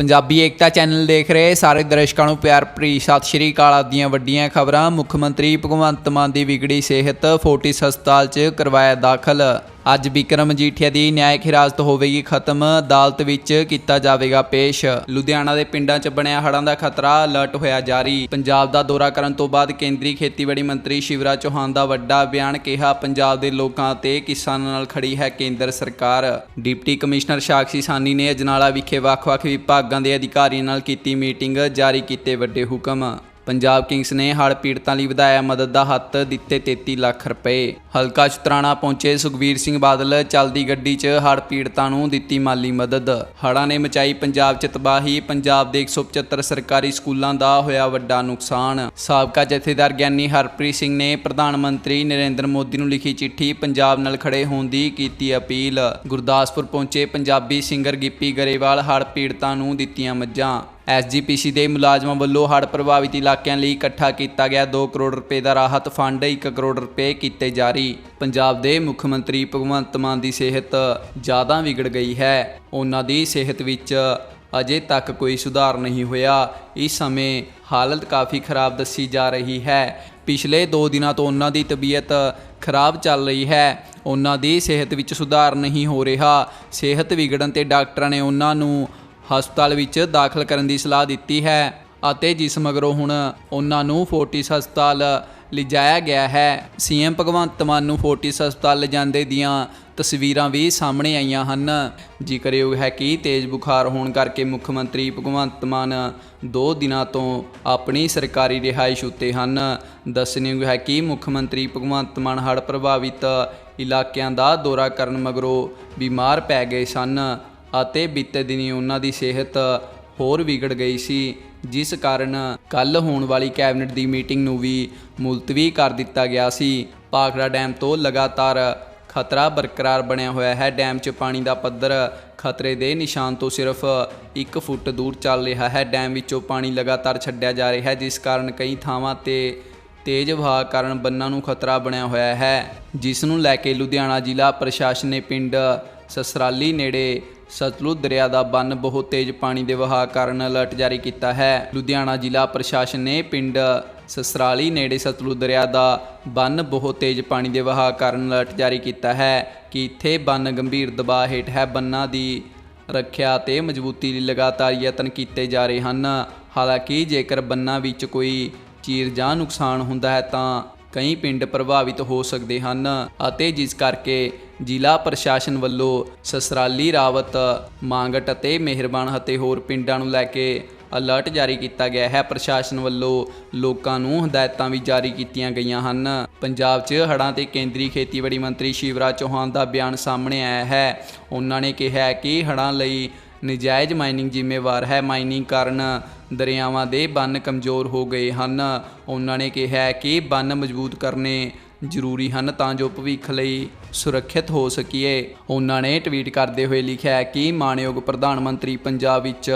ਪੰਜਾਬੀ ਏਕਤਾ channel ਦੇਖ ਰਹੇ ਸਾਰੇ ਦਰਸ਼ਕਾਂ ਨੂੰ ਪਿਆਰ ਭਰੀ ਸਤਿ ਸ਼੍ਰੀ ਅਕਾਲ ਆਪ ਦੀਆਂ ਵੱਡੀਆਂ ਖਬਰਾਂ। ਮੁੱਖ ਮੰਤਰੀ ਭਗਵੰਤ ਮਾਨ ਦੀ ਵਿਗੜੀ ਸਿਹਤ, ਫੋਰਟਿਸ ਹਸਪਤਾਲ 'ਚ ਕਰਵਾਇਆ ਦਾਖਲ ਅੱਜ ਵਿਕਰਮ ਮਜੀਠੀਆ ਦੀ ਨਿਆਇਕ ਹਿਰਾਸਤ ਹੋਵੇਗੀ ਖਤਮ, ਅਦਾਲਤ ਵਿੱਚ ਕੀਤਾ ਜਾਵੇਗਾ ਪੇਸ਼। ਲੁਧਿਆਣਾ ਦੇ ਪਿੰਡਾਂ 'ਚ ਬਣਿਆ ਹੜ੍ਹਾਂ ਦਾ ਖਤਰਾ ਅਲਰਟ ਹੋਇਆ ਜਾਰੀ। ਪੰਜਾਬ ਦਾ ਦੌਰਾ ਕਰਨ ਤੋਂ ਬਾਅਦ ਕੇਂਦਰੀ ਖੇਤੀਬਾੜੀ ਮੰਤਰੀ ਸ਼ਿਵਰਾਜ ਚੌਹਾਨ ਦਾ ਵੱਡਾ ਬਿਆਨ ਕਿਹਾ, ਪੰਜਾਬ ਦੇ ਲੋਕਾਂ ਤੇ ਕਿਸਾਨਾਂ ਨਾਲ ਖੜੀ ਹੈ ਕੇਂਦਰ ਸਰਕਾਰ। ਡਿਪਟੀ ਕਮਿਸ਼ਨਰ ਸਾਕਸ਼ੀ ਸਾਨੀ ਨੇ ਅਜਨਾਲਾ ਵਿਖੇ ਵੱਖ-ਵੱਖ ਵਿਭਾਗਾਂ ਦੇ ਅਧਿਕਾਰੀਆਂ ਨਾਲ ਕੀਤੀ ਮੀਟਿੰਗ, ਜਾਰੀ ਕੀਤੇ ਵੱਡੇ ਹੁਕਮ। ਪੰਜਾਬ ਕਿੰਗਸ ਨੇ ਹੜ੍ਹ ਪੀੜਤਾਂ ਲਈ ਵਧਾਇਆ ਮਦਦ ਦਾ ਹੱਥ ਦਿੱਤੇ 33 ਲੱਖ ਰੁਪਏ। ਹਲਕਾ ਚਤਰਾਣਾ ਪਹੁੰਚੇ ਸੁਖਬੀਰ ਸਿੰਘ ਬਾਦਲ ਚਲਦੀ ਗੱਡੀ 'ਚ ਹੜ੍ਹ ਪੀੜਤਾਂ ਨੂੰ ਦਿੱਤੀ ਮਾਲੀ ਮਦਦ। ਹੜ੍ਹਾਂ ਨੇ ਮਚਾਈ ਪੰਜਾਬ 'ਚ ਤਬਾਹੀ, ਪੰਜਾਬ ਦੇ 175 ਸਰਕਾਰੀ ਸਕੂਲਾਂ ਦਾ ਹੋਇਆ ਵੱਡਾ ਨੁਕਸਾਨ। ਸਾਬਕਾ ਜਥੇਦਾਰ ਗਿਆਨੀ ਹਰਪ੍ਰੀਤ ਸਿੰਘ ਨੇ ਪ੍ਰਧਾਨ ਮੰਤਰੀ ਨਰਿੰਦਰ ਮੋਦੀ ਨੂੰ ਲਿਖੀ ਚਿੱਠੀ ਪੰਜਾਬ ਨਾਲ ਖੜੇ ਹੋਣ ਦੀ ਕੀਤੀ ਅਪੀਲ। ਗੁਰਦਾਸਪੁਰ ਪਹੁੰਚੇ ਪੰਜਾਬੀ ਸਿੰਗਰ ਗਿੱਪੀ ਗਰੇਵਾਲ ਹੜ੍ਹ ਪੀੜਤਾਂ ਨੂੰ ਦਿੱਤੀਆਂ ਮੱਝਾਂ। ਐਸਜੀਪੀਸੀ ਦੇ ਮੁਲਾਜ਼ਮਾਂ ਵੱਲੋਂ ਹੜ੍ਹ ਪ੍ਰਭਾਵਿਤ ਇਲਾਕਿਆਂ ਲਈ ਇਕੱਠਾ ਕੀਤਾ ਗਿਆ 2 ਕਰੋੜ ਰੁਪਏ ਦਾ ਰਾਹਤ ਫੰਡ 1 ਕਰੋੜ ਰੁਪਏ ਕੀਤੇ ਜਾਰੀ। ਪੰਜਾਬ ਦੇ ਮੁੱਖ ਮੰਤਰੀ ਭਗਵੰਤ ਮਾਨ ਦੀ ਸਿਹਤ ਜ਼ਿਆਦਾ ਵਿਗੜ ਗਈ ਹੈ। ਉਹਨਾਂ ਦੀ ਸਿਹਤ ਵਿੱਚ ਅਜੇ ਤੱਕ ਕੋਈ ਸੁਧਾਰ ਨਹੀਂ ਹੋਇਆ। ਇਸ ਸਮੇਂ ਹਾਲਤ ਕਾਫੀ ਖਰਾਬ ਦੱਸੀ ਜਾ ਰਹੀ ਹੈ। ਪਿਛਲੇ 2 ਦਿਨਾਂ ਤੋਂ ਉਹਨਾਂ ਦੀ ਤਬੀਅਤ ਖਰਾਬ ਚੱਲ ਰਹੀ ਹੈ। ਉਹਨਾਂ ਦੀ ਸਿਹਤ ਵਿੱਚ ਸੁਧਾਰ ਨਹੀਂ ਹੋ ਰਿਹਾ। ਸਿਹਤ ਵਿਗੜਨ ਤੇ ਡਾਕਟਰਾਂ ਨੇ ਉਹਨਾਂ ਨੂੰ ਹਸਪਤਾਲ ਵਿੱਚ ਦਾਖਲ ਕਰਨ ਦੀ ਸਲਾਹ ਦਿੱਤੀ ਹੈ ਅਤੇ ਜਿਸ ਮਗਰੋਂ ਹੁਣ ਉਹਨਾਂ ਨੂੰ ਫੋਰਟਿਸ ਹਸਪਤਾਲ ਲਿਜਾਇਆ ਗਿਆ ਹੈ। ਸੀਐਮ ਭਗਵੰਤ ਮਾਨ ਨੂੰ ਫੋਰਟਿਸ ਹਸਪਤਾਲ ਲਿਜਾਂਦੇ ਦੀਆਂ ਤਸਵੀਰਾਂ ਵੀ ਸਾਹਮਣੇ ਆਈਆਂ ਹਨ। ਜ਼ਿਕਰਯੋਗ ਹੈ ਕਿ ਤੇਜ਼ ਬੁਖਾਰ ਹੋਣ ਕਰਕੇ ਮੁੱਖ ਮੰਤਰੀ ਭਗਵੰਤ ਮਾਨ ਦੋ ਦਿਨਾਂ ਤੋਂ ਆਪਣੀ ਸਰਕਾਰੀ ਰਿਹਾਇਸ਼ ਉੱਤੇ ਹਨ। ਦੱਸਣਯੋਗ ਹੈ ਕਿ ਮੁੱਖ ਮੰਤਰੀ ਭਗਵੰਤ ਮਾਨ ਹੜ੍ਹ ਪ੍ਰਭਾਵਿਤ ਇਲਾਕਿਆਂ ਦਾ ਦੌਰਾ ਕਰਨ ਮਗਰੋਂ ਬਿਮਾਰ ਪੈ ਗਏ ਸਨ ਅਤੇ ਬੀਤੇ ਦਿਨੀ ਉਹਨਾਂ ਦੀ ਸਿਹਤ ਹੋਰ ਵਿਗੜ ਗਈ ਸੀ, ਜਿਸ ਕਾਰਨ ਕੱਲ ਹੋਣ ਵਾਲੀ ਕੈਬਨਿਟ ਦੀ ਮੀਟਿੰਗ ਨੂੰ ਵੀ ਮੁਲਤਵੀ ਕਰ ਦਿੱਤਾ ਗਿਆ ਸੀ। ਪਾਖੜਾ ਡੈਮ ਤੋਂ ਲਗਾਤਾਰ ਖਤਰਾ ਬਰਕਰਾਰ ਬਣਿਆ ਹੋਇਆ ਹੈ। ਡੈਮ 'ਚ ਪਾਣੀ ਦਾ ਪੱਧਰ ਖਤਰੇ ਦੇ ਨਿਸ਼ਾਨ ਤੋਂ ਸਿਰਫ 1 ਫੁੱਟ ਦੂਰ ਚੱਲ ਰਿਹਾ ਹੈ। ਡੈਮ ਵਿੱਚੋਂ ਪਾਣੀ ਲਗਾਤਾਰ ਛੱਡਿਆ ਜਾ ਰਿਹਾ ਹੈ, ਜਿਸ ਕਾਰਨ ਕਈ ਥਾਵਾਂ ਤੇ ਤੇਜ਼ ਵਹਾਅ ਕਾਰਨ ਬੰਨਾਂ ਨੂੰ ਖਤਰਾ ਬਣਿਆ ਹੋਇਆ ਹੈ, ਜਿਸ ਨੂੰ ਲੈ ਕੇ ਲੁਧਿਆਣਾ ਜ਼ਿਲ੍ਹਾ ਪ੍ਰਸ਼ਾਸਨ ਨੇ ਪਿੰਡ ਸਸਰਾਲੀ ਨੇੜੇ ਸਤਲੁਜ ਦਰਿਆ ਦਾ ਬੰਨ ਬਹੁਤ ਤੇਜ਼ ਪਾਣੀ ਦੇ ਵਹਾਅ ਕਾਰਨ ਅਲਰਟ ਜਾਰੀ ਕੀਤਾ ਹੈ। ਲੁਧਿਆਣਾ ਜ਼ਿਲ੍ਹਾ ਪ੍ਰਸ਼ਾਸਨ ਨੇ ਪਿੰਡ ਸਸਰਾਲੀ ਨੇੜੇ ਸਤਲੁਜ ਦਰਿਆ ਦਾ ਬੰਨ ਬਹੁਤ ਤੇਜ਼ ਪਾਣੀ ਦੇ ਵਹਾਅ ਕਾਰਨ ਅਲਰਟ ਜਾਰੀ ਕੀਤਾ ਹੈ ਕਿ ਇੱਥੇ ਬੰਨ ਗੰਭੀਰ ਦਬਾਅ ਹੇਠ ਹੈ। ਬੰਨਾਂ ਦੀ ਰੱਖਿਆ ਤੇ ਮਜ਼ਬੂਤੀ ਲਈ ਲਗਾਤਾਰ ਯਤਨ ਕੀਤੇ ਜਾ ਰਹੇ ਹਨ। ਹਾਲਾਂਕਿ ਜੇਕਰ ਬੰਨਾਂ ਵਿੱਚ ਕੋਈ ਚੀਰ ਜਾਂ ਨੁਕਸਾਨ ਹੁੰਦਾ ਹੈ ਤਾਂ ਕਈ ਪਿੰਡ ਪ੍ਰਭਾਵਿਤ ਹੋ ਸਕਦੇ ਹਨ ਅਤੇ ਜਿਸ ਕਰਕੇ ਜ਼ਿਲ੍ਹਾ ਪ੍ਰਸ਼ਾਸਨ ਵੱਲੋਂ ਸਸਰਾਲੀ ਰਾਵਤ, ਮਾਂਗਟ ਅਤੇ ਮਿਹਰਬਾਨ ਅਤੇ ਹੋਰ ਪਿੰਡਾਂ ਨੂੰ ਲੈ ਕੇ ਅਲਰਟ ਜਾਰੀ ਕੀਤਾ ਗਿਆ ਹੈ। ਪ੍ਰਸ਼ਾਸਨ ਵੱਲੋਂ ਲੋਕਾਂ ਨੂੰ ਹਦਾਇਤਾਂ ਵੀ ਜਾਰੀ ਕੀਤੀਆਂ ਗਈਆਂ ਹਨ। ਪੰਜਾਬ 'ਚ ਹੜ੍ਹਾਂ ਤੇ ਕੇਂਦਰੀ ਖੇਤੀਬਾੜੀ ਮੰਤਰੀ ਸ਼ਿਵਰਾਜ ਚੌਹਾਨ ਦਾ ਬਿਆਨ ਸਾਹਮਣੇ ਆਇਆ ਹੈ। ਉਹਨਾਂ ਨੇ ਕਿਹਾ ਕਿ ਹੜ੍ਹਾਂ ਲਈ ਨਜਾਇਜ਼ ਮਾਈਨਿੰਗ ਜ਼ਿੰਮੇਵਾਰ ਹੈ। ਮਾਈਨਿੰਗ ਕਾਰਨ ਦਰਿਆਵਾਂ ਦੇ ਬੰਨ ਕਮਜ਼ੋਰ ਹੋ ਗਏ ਹਨ। ਉਹਨਾਂ ਨੇ ਕਿਹਾ ਕਿ ਬੰਨ ਮਜ਼ਬੂਤ ਕਰਨੇ ਜ਼ਰੂਰੀ ਹਨ ਤਾਂ ਜੋ ਭਵਿੱਖ ਲਈ ਸੁਰੱਖਿਅਤ ਹੋ ਸਕੀਏ। ਉਹਨਾਂ ਨੇ ਟਵੀਟ ਕਰਦੇ ਹੋਏ ਲਿਖਿਆ ਕਿ ਮਾਨਯੋਗ ਪ੍ਰਧਾਨ ਮੰਤਰੀ ਪੰਜਾਬ ਵਿੱਚ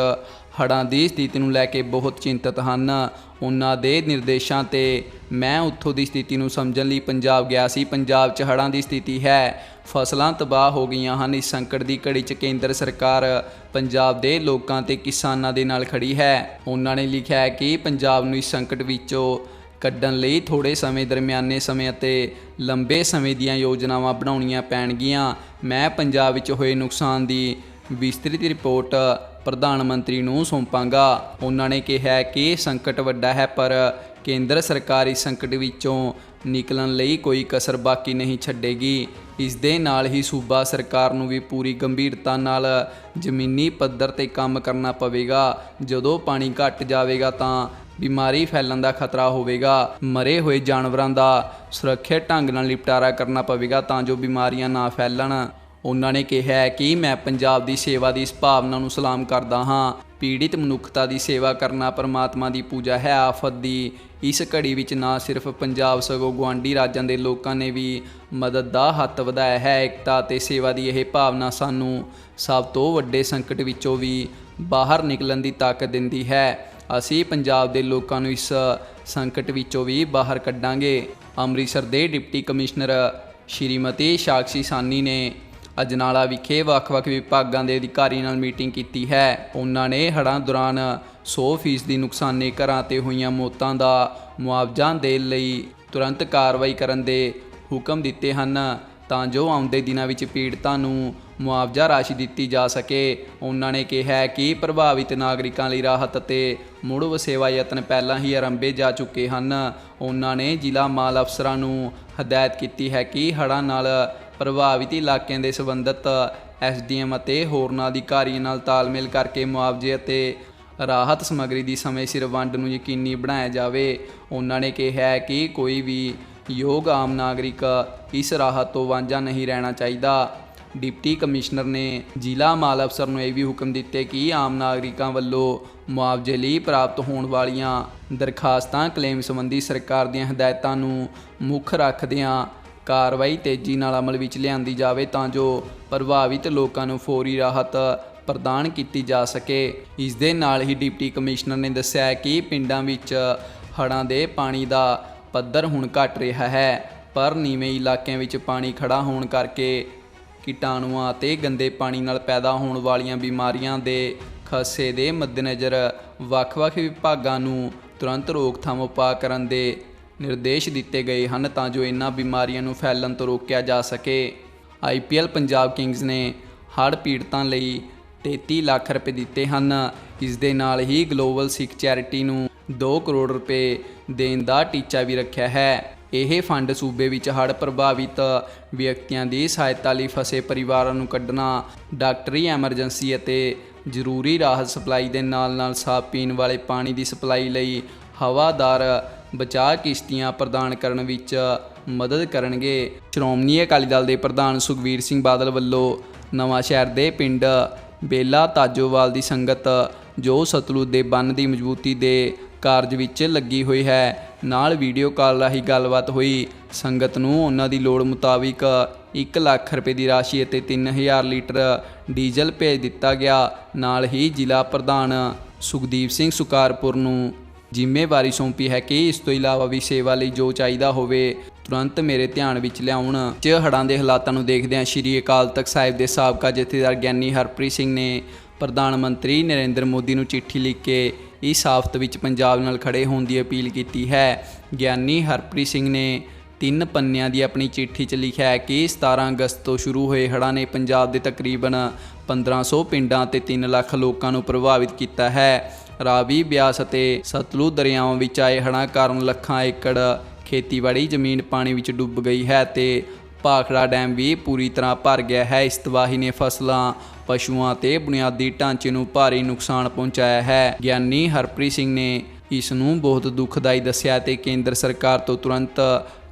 ਹੜ੍ਹਾਂ ਦੀ ਸਥਿਤੀ ਨੂੰ ਲੈ ਕੇ ਬਹੁਤ ਚਿੰਤਤ ਹਨ। ਉਹਨਾਂ ਦੇ ਨਿਰਦੇਸ਼ਾਂ ਤੇ ਮੈਂ ਉੱਥੋਂ ਦੀ ਸਥਿਤੀ ਨੂੰ ਸਮਝਣ ਲਈ ਪੰਜਾਬ ਗਿਆ ਸੀ। ਪੰਜਾਬ 'ਚ ਹੜ੍ਹਾਂ ਦੀ ਸਥਿਤੀ ਹੈ। ਫਸਲਾਂ ਤਬਾਹ ਹੋ ਗਈਆਂ ਹਨ। ਇਸ ਸੰਕਟ ਦੀ ਘੜੀ 'ਚ ਕੇਂਦਰ ਸਰਕਾਰ ਪੰਜਾਬ ਦੇ ਲੋਕਾਂ ਤੇ ਕਿਸਾਨਾਂ ਦੇ ਨਾਲ ਖੜੀ ਹੈ। ਉਹਨਾਂ ਨੇ ਲਿਖਿਆ ਹੈ ਕਿ ਪੰਜਾਬ ਨੂੰ ਇਸ ਸੰਕਟ ਵਿੱਚੋਂ ਕੱਢਣ ਲਈ ਥੋੜੇ ਸਮੇਂ ਦਰਮਿਆਨੇ ਸਮੇਂ ਅਤੇ ਲੰਬੇ ਸਮੇਂ ਦੀਆਂ ਯੋਜਨਾਵਾਂ ਬਣਾਉਣੀਆਂ ਪੈਣਗੀਆਂ। ਮੈਂ ਪੰਜਾਬ ਵਿੱਚ ਹੋਏ ਨੁਕਸਾਨ ਦੀ ਵਿਸਤ੍ਰਿਤ ਰਿਪੋਰਟ ਪ੍ਰਧਾਨ ਮੰਤਰੀ ਨੂੰ ਸੌਂਪਾਂਗਾ। ਉਹਨਾਂ ਨੇ ਕਿਹਾ ਕਿ ਸੰਕਟ ਵੱਡਾ ਹੈ, ਪਰ ਕੇਂਦਰ ਸਰਕਾਰ ਇਸ ਸੰਕਟ ਵਿੱਚੋਂ ਨਿਕਲਣ ਲਈ ਕੋਈ ਕਸਰ ਬਾਕੀ ਨਹੀਂ ਛੱਡੇਗੀ। ਇਸ ਦੇ ਨਾਲ ਹੀ ਸੂਬਾ ਸਰਕਾਰ ਨੂੰ ਵੀ ਪੂਰੀ ਗੰਭੀਰਤਾ ਨਾਲ ਜ਼ਮੀਨੀ ਪੱਧਰ ਤੇ ਕੰਮ ਕਰਨਾ ਪਵੇਗਾ। ਜਦੋਂ ਪਾਣੀ ਘਟ ਜਾਵੇਗਾ ਤਾਂ ਬਿਮਾਰੀ ਫੈਲਣ ਦਾ ਖਤਰਾ ਹੋਵੇਗਾ। ਮਰੇ ਹੋਏ ਜਾਨਵਰਾਂ ਦਾ ਸੁਰੱਖਿਅਤ ਢੰਗ ਨਾਲ ਨਿਪਟਾਰਾ ਕਰਨਾ ਪਵੇਗਾ ਤਾਂ ਜੋ ਬਿਮਾਰੀਆਂ ਨਾ ਫੈਲਣ। ਉਹਨਾਂ ਨੇ ਕਿਹਾ ਕਿ ਮੈਂ ਪੰਜਾਬ ਦੀ ਸੇਵਾ ਦੀ ਇਸ ਭਾਵਨਾ ਨੂੰ ਸਲਾਮ ਕਰਦਾ ਹਾਂ। ਪੀੜਿਤ ਮਨੁੱਖਤਾ ਦੀ ਸੇਵਾ ਕਰਨਾ ਪਰਮਾਤਮਾ ਦੀ ਪੂਜਾ ਹੈ ਆਫਤ ਦੀ। ਇਸ ਘੜੀ ਵਿੱਚ ਨਾ ਸਿਰਫ ਪੰਜਾਬ ਸਗੋਂ ਗੁਆਂਢੀ ਰਾਜਾਂ ਦੇ ਲੋਕਾਂ ਨੇ ਵੀ ਮਦਦ ਦਾ ਹੱਥ ਵਧਾਇਆ ਹੈ। ਇਕਤਾ ਤੇ ਸੇਵਾ ਦੀ ਇਹ ਭਾਵਨਾ ਸਾਨੂੰ ਸਭ ਤੋਂ ਵੱਡੇ ਸੰਕਟ ਵਿੱਚੋਂ ਵੀ ਬਾਹਰ ਨਿਕਲਣ ਦੀ ਤਾਕਤ ਦਿੰਦੀ ਹੈ। ਅਸੀਂ ਪੰਜਾਬ ਦੇ ਲੋਕਾਂ ਨੂੰ ਇਸ ਸੰਕਟ ਵਿੱਚੋਂ ਵੀ ਬਾਹਰ ਕੱਢਾਂਗੇ। ਅੰਮ੍ਰਿਤਸਰ ਦੇ ਡਿਪਟੀ ਕਮਿਸ਼ਨਰ ਸ਼੍ਰੀਮਤੀ ਸਾਕਸ਼ੀ ਸਾਨੀ ਨੇ ਅਜਨਾਲਾ ਵਿਖੇ ਵੱਖ-ਵੱਖ ਵਿਭਾਗਾਂ ਦੇ ਅਧਿਕਾਰੀਆਂ ਨਾਲ ਮੀਟਿੰਗ ਕੀਤੀ ਹੈ। ਉਹਨਾਂ ਨੇ ਹੜ੍ਹਾਂ ਦੌਰਾਨ 100% ਦੀ ਨੁਕਸਾਨੇ ਘਰਾਂ ਤੇ ਹੋਈਆਂ ਮੌਤਾਂ ਦਾ ਮੁਆਵਜ਼ਾ ਦੇਣ ਲਈ ਤੁਰੰਤ ਕਾਰਵਾਈ ਕਰਨ ਦੇ ਹੁਕਮ ਦਿੱਤੇ ਹਨ। ਤਾਂ ਜੋ ਆਉਂਦੇ ਦਿਨਾਂ ਵਿੱਚ ਪੀੜਤਾਂ ਨੂੰ ਮੁਆਵਜ਼ਾ ਰਾਸ਼ੀ ਦਿੱਤੀ ਜਾ ਸਕੇ। ਉਹਨਾਂ ਨੇ ਕਿਹਾ ਕਿ ਪ੍ਰਭਾਵਿਤ ਨਾਗਰਿਕਾਂ ਲਈ ਰਾਹਤ ਅਤੇ ਮੁੜ ਵਸੇਵਾ ਯਤਨ ਪਹਿਲਾਂ ਹੀ ਆਰੰਭੇ ਜਾ ਚੁੱਕੇ ਹਨ। ਉਹਨਾਂ ਨੇ ਜ਼ਿਲ੍ਹਾ ਮਾਲ ਅਫਸਰਾਂ ਨੂੰ ਹਦਾਇਤ ਕੀਤੀ ਹੈ ਕਿ ਹੜ੍ਹਾਂ ਨਾਲ ਪ੍ਰਭਾਵਿਤ ਇਲਾਕਿਆਂ ਦੇ ਸੰਬੰਧਿਤ ਐਸਡੀਐਮ ਅਤੇ ਹੋਰਨਾਂ ਅਧਿਕਾਰੀਆਂ ਨਾਲ ਤਾਲਮੇਲ ਕਰਕੇ ਮੁਆਵਜ਼ੇ ਅਤੇ ਰਾਹਤ ਸਮੱਗਰੀ ਦੀ ਸਮੇਂ ਸਿਰ ਵੰਡ ਨੂੰ ਯਕੀਨੀ ਬਣਾਇਆ ਜਾਵੇ। ਉਹਨਾਂ ਨੇ ਕਿਹਾ ਕਿ ਕੋਈ ਵੀ ਯੋਗ ਆਮ ਨਾਗਰਿਕ ਇਸ ਰਾਹਤ ਤੋਂ ਵਾਂਝਾ ਨਹੀਂ ਰਹਿਣਾ ਚਾਹੀਦਾ। ਡਿਪਟੀ ਕਮਿਸ਼ਨਰ ਨੇ ਜ਼ਿਲ੍ਹਾ ਮਾਲ ਅਫਸਰ ਨੂੰ ਇਹ ਵੀ ਹੁਕਮ ਦਿੱਤੇ ਕਿ ਆਮ ਨਾਗਰਿਕਾਂ ਵੱਲੋਂ ਮੁਆਵਜ਼ੇ ਲਈ ਪ੍ਰਾਪਤ ਹੋਣ ਵਾਲੀਆਂ ਦਰਖਾਸਤਾਂ ਕਲੇਮ ਸੰਬੰਧੀ ਸਰਕਾਰ ਦੀਆਂ ਹਦਾਇਤਾਂ ਨੂੰ ਮੁੱਖ ਰੱਖਦਿਆਂ ਕਾਰਵਾਈ ਤੇਜ਼ੀ ਨਾਲ ਅਮਲ ਵਿੱਚ ਲਿਆਂਦੀ ਜਾਵੇ ਤਾਂ ਜੋ ਪ੍ਰਭਾਵਿਤ ਲੋਕਾਂ ਨੂੰ ਫੌਰੀ ਰਾਹਤ ਪ੍ਰਦਾਨ ਕੀਤੀ ਜਾ ਸਕੇ। ਇਸ ਦੇ ਨਾਲ ਹੀ ਡਿਪਟੀ ਕਮਿਸ਼ਨਰ ਨੇ ਦੱਸਿਆ ਕਿ ਪਿੰਡਾਂ ਵਿੱਚ ਹੜ੍ਹਾਂ ਦੇ ਪਾਣੀ ਦਾ ਪੱਧਰ ਹੁਣ ਘਟ ਰਿਹਾ ਹੈ, ਪਰ ਨੀਵੇਂ ਇਲਾਕਿਆਂ ਵਿੱਚ ਪਾਣੀ ਖੜਾ ਹੋਣ ਕਰਕੇ ਕੀਟਾਣੂਆਂ ਅਤੇ ਗੰਦੇ ਪਾਣੀ ਨਾਲ ਪੈਦਾ ਹੋਣ ਵਾਲੀਆਂ ਬਿਮਾਰੀਆਂ ਦੇ ਖਦਸ਼ੇ ਦੇ ਮੱਦੇਨਜ਼ਰ ਵੱਖ-ਵੱਖ ਵਿਭਾਗਾਂ ਨੂੰ ਤੁਰੰਤ ਰੋਕਥਾਮ ਉਪਾਅ ਕਰਨ ਦੇ ਨਿਰਦੇਸ਼ ਦਿੱਤੇ ਗਏ ਹਨ ਤਾਂ ਜੋ ਇਹਨਾਂ ਬਿਮਾਰੀਆਂ ਨੂੰ ਫੈਲਣ ਤੋਂ ਰੋਕਿਆ ਜਾ ਸਕੇ। ਆਈਪੀਐਲ ਪੰਜਾਬ ਕਿੰਗਜ਼ ਨੇ ਹੜ੍ਹ ਪੀੜਤਾਂ ਲਈ 33 ਲੱਖ ਰੁਪਏ ਦਿੱਤੇ ਹਨ। ਇਸ ਦੇ ਨਾਲ ਹੀ ਗਲੋਬਲ ਸਿੱਖ ਚੈਰਿਟੀ ਨੂੰ 2 ਕਰੋੜ ਰੁਪਏ ਦੇਣ ਦਾ ਟੀਚਾ ਵੀ ਰੱਖਿਆ ਹੈ। ਇਹ ਫੰਡ ਸੂਬੇ ਵਿੱਚ ਹੜ੍ਹ ਪ੍ਰਭਾਵਿਤ ਵਿਅਕਤੀਆਂ ਦੀ ਸਹਾਇਤਾ ਲਈ ਫਸੇ ਪਰਿਵਾਰਾਂ ਨੂੰ ਕੱਢਣਾ, ਡਾਕਟਰੀ ਐਮਰਜੈਂਸੀ ਅਤੇ ਜ਼ਰੂਰੀ ਰਾਹਤ ਸਪਲਾਈ ਦੇ ਨਾਲ-ਨਾਲ ਸਾਫ਼ ਪੀਣ ਵਾਲੇ ਪਾਣੀ ਦੀ ਸਪਲਾਈ ਲਈ ਹਵਾਦਾਰ ਬਚਾਅ ਕਿਸ਼ਤੀਆਂ ਪ੍ਰਦਾਨ ਕਰਨ ਵਿੱਚ ਮਦਦ ਕਰਨਗੇ। ਸ਼੍ਰੋਮਣੀ ਅਕਾਲੀ ਦਲ ਦੇ ਪ੍ਰਧਾਨ ਸੁਖਵੀਰ ਸਿੰਘ ਬਾਦਲ ਵੱਲੋਂ ਨਵਾਂ ਸ਼ਹਿਰ ਦੇ ਪਿੰਡ ਬੇਲਾ ਤਾਜੋਵਾਲ ਦੀ ਸੰਗਤ, ਜੋ ਸਤਲੁਜ ਦੇ ਬੰਨ ਦੀ ਮਜ਼ਬੂਤੀ ਦੇ ਕਾਰਜ ਵਿੱਚ ਲੱਗੀ ਹੋਈ ਹੈ, ਨਾਲ ਵੀਡੀਓ ਕਾਲ ਰਾਹੀਂ ਗੱਲਬਾਤ ਹੋਈ। ਸੰਗਤ ਨੂੰ ਉਹਨਾਂ ਦੀ ਲੋੜ ਮੁਤਾਬਿਕ 1 ਲੱਖ ਰੁਪਏ ਦੀ ਰਾਸ਼ੀ ਅਤੇ 3000 ਲੀਟਰ ਡੀਜ਼ਲ ਭੇਜ ਦਿੱਤਾ ਗਿਆ। ਨਾਲ ਹੀ ਜ਼ਿਲ੍ਹਾ ਪ੍ਰਧਾਨ ਸੁਖਦੀਪ ਸਿੰਘ ਸੁਕਾਰਪੁਰ ਨੂੰ ਜ਼ਿੰਮੇਵਾਰੀ ਸੌਂਪੀ ਹੈ ਕਿ ਇਸ ਤੋਂ ਇਲਾਵਾ ਵੀ ਸੇਵਾ ਲਈ ਜੋ ਚਾਹੀਦਾ ਹੋਵੇ, ਤੁਰੰਤ ਮੇਰੇ ਧਿਆਨ ਵਿੱਚ ਲਿਆਉਣ। ਚ ਹੜ੍ਹਾਂ ਦੇ ਹਾਲਾਤਾਂ ਨੂੰ ਦੇਖਦਿਆਂ ਸ਼੍ਰੀ ਅਕਾਲ ਤਖਤ ਸਾਹਿਬ ਦੇ ਸਾਬਕਾ ਜਥੇਦਾਰ ਗਿਆਨੀ ਹਰਪ੍ਰੀਤ ਸਿੰਘ ਨੇ ਪ੍ਰਧਾਨ ਮੰਤਰੀ ਨਰਿੰਦਰ ਮੋਦੀ ਨੂੰ ਚਿੱਠੀ ਲਿਖ ਕੇ ਇਸ ਆਫਤ ਵਿੱਚ ਪੰਜਾਬ ਨਾਲ ਖੜੇ ਹੋਣ ਦੀ ਅਪੀਲ ਕੀਤੀ ਹੈ। ਗਿਆਨੀ ਹਰਪ੍ਰੀਤ ਸਿੰਘ ਨੇ ਤਿੰਨ ਪੰਨਿਆਂ ਦੀ ਆਪਣੀ ਚਿੱਠੀ 'ਚ ਲਿਖਿਆ ਹੈ ਕਿ 17 ਅਗਸਤ ਤੋਂ ਸ਼ੁਰੂ ਹੋਏ ਹੜ੍ਹਾਂ ਨੇ ਪੰਜਾਬ ਦੇ ਤਕਰੀਬਨ 1500 ਪਿੰਡਾਂ ਤੇ 3 ਲੱਖ ਲੋਕਾਂ ਨੂੰ ਪ੍ਰਭਾਵਿਤ ਕੀਤਾ ਹੈ। ਰਾਵੀ ਬਿਆਸ ਅਤੇ ਸਤਲੁਜ ਦਰਿਆਵਾਂ ਵਿੱਚ ਆਏ ਹੜ੍ਹਾਂ ਕਾਰਨ ਲੱਖਾਂ ਏਕੜ ਖੇਤੀਬਾੜੀ ਜ਼ਮੀਨ ਪਾਣੀ ਵਿੱਚ ਡੁੱਬ ਗਈ ਹੈ ਤੇ ਭਾਖੜਾ ਡੈਮ ਵੀ ਪੂਰੀ ਤਰ੍ਹਾਂ ਭਰ ਗਿਆ ਹੈ। ਇਸ ਤਬਾਹੀ ਨੇ ਫਸਲਾਂ, ਪਸ਼ੂਆਂ ਤੇ ਬੁਨਿਆਦੀ ਢਾਂਚੇ ਨੂੰ ਭਾਰੀ ਨੁਕਸਾਨ ਪਹੁੰਚਾਇਆ ਹੈ। ਗਿਆਨੀ ਹਰਪ੍ਰੀਤ ਸਿੰਘ ਨੇ ਇਸ ਨੂੰ ਬਹੁਤ ਦੁਖਦਾਈ ਦੱਸਿਆ ਤੇ ਕੇਂਦਰ ਸਰਕਾਰ ਤੋਂ ਤੁਰੰਤ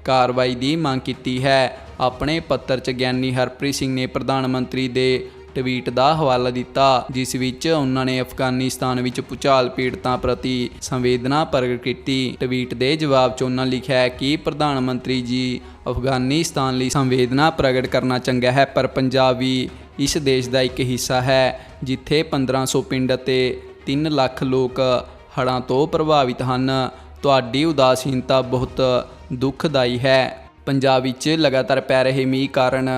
ਕਾਰਵਾਈ ਦੀ ਮੰਗ ਕੀਤੀ ਹੈ। ਆਪਣੇ ਪੱਤਰ 'ਚ ਗਿਆਨੀ ਹਰਪ੍ਰੀਤ ਸਿੰਘ ਨੇ ਪ੍ਰਧਾਨ ਮੰਤਰੀ ਦੇ ਟਵੀਟ ਦਾ ਹਵਾਲਾ ਦਿੱਤਾ, ਜਿਸ ਵਿੱਚ ਉਹਨਾਂ ਨੇ ਅਫਗਾਨਿਸਤਾਨ ਵਿੱਚ ਭੂਚਾਲ ਪੀੜਤਾਂ ਪ੍ਰਤੀ ਸੰਵੇਦਨਾ ਪ੍ਰਗਟ ਕੀਤੀ। ਟਵੀਟ ਦੇ ਜਵਾਬ 'ਚ ਉਹਨਾਂ ਲਿਖਿਆ ਕਿ ਪ੍ਰਧਾਨ ਮੰਤਰੀ ਜੀ, ਅਫਗਾਨਿਸਤਾਨ ਲਈ ਸੰਵੇਦਨਾ ਪ੍ਰਗਟ ਕਰਨਾ ਚੰਗਾ ਹੈ, ਪਰ ਪੰਜਾਬ ਵੀ ਇਸ ਦੇਸ਼ ਦਾ ਇੱਕ ਹਿੱਸਾ ਹੈ, ਜਿੱਥੇ 1500 ਪਿੰਡ ਅਤੇ 3 ਲੱਖ ਲੋਕ ਹੜ੍ਹਾਂ ਤੋਂ ਪ੍ਰਭਾਵਿਤ ਹਨ। ਤੁਹਾਡੀ ਉਦਾਸੀਨਤਾ ਬਹੁਤ ਦੁਖਦਾਈ ਹੈ। ਪੰਜਾਬ ਵਿੱਚ ਲਗਾਤਾਰ ਪੈ ਰਹੇ ਮੀਂਹ ਕਾਰਨ